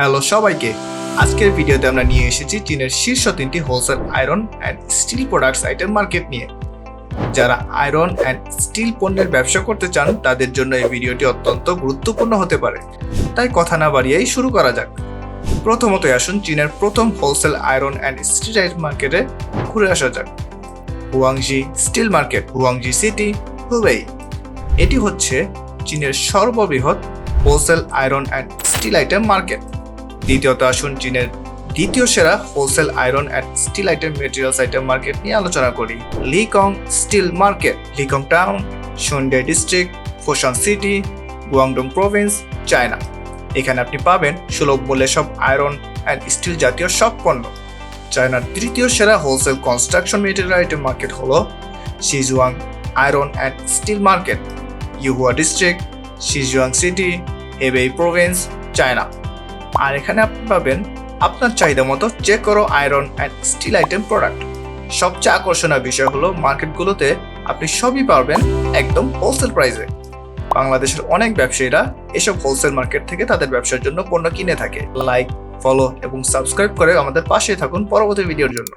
Hello সবাইকে। আজকের ভিডিওতে আমরা নিয়ে এসেছি চীনের শীর্ষ তিনটি wholesale iron and steel products item market নিয়ে। যারা আয়রন অ্যান্ড স্টিল পণ্যের ব্যবসা করতে চান, তাদের জন্য এই ভিডিওটি অত্যন্ত গুরুত্বপূর্ণ হতে পারে। তাই কথা না বাড়িয়েই শুরু করা যাক। প্রথমত আসুন চীনের প্রথম wholesale iron and steel item মার্কেটে ঘুরে আসা যাক। Huangshi steel market Huangshi city Hubei এটি হচ্ছে চীনের সর্ববৃহৎ wholesale iron and steel item market দ্বিতীয়ত আসুন চীনের দ্বিতীয় সেরা wholesale iron and steel item materials item market নিয়ে আলোচনা করি। Lecong steel market Lecong town Shunde district Foshan city Guangdong province China এখানে আপনি পাবেন সুলভ মূল্যে সব আয়রন অ্যান্ড স্টিল জাতীয় সব পণ্য। চায়নার তৃতীয় সেরা wholesale construction material item market হল Shijiazhuang iron and steel market Yuhua district Shijiazhuang city Hebei province China আর এখানে আপনি পাবেন আপনার চাহিদা মতো যে করো iron and steel item product সবচেয়ে আকর্ষণীয় বিষয় হলো মার্কেটগুলোতে আপনি সবই পাবেন একদম হোলসেল প্রাইসে বাংলাদেশের অনেক ব্যবসায়ীরা এসব হোলসেল মার্কেট থেকে তাদের ব্যবসার জন্য পণ্য কিনে থাকে। লাইক ফলো এবং সাবস্ক্রাইব করে আমাদের পাশে থাকুন পরবর্তী ভিডিওর জন্য।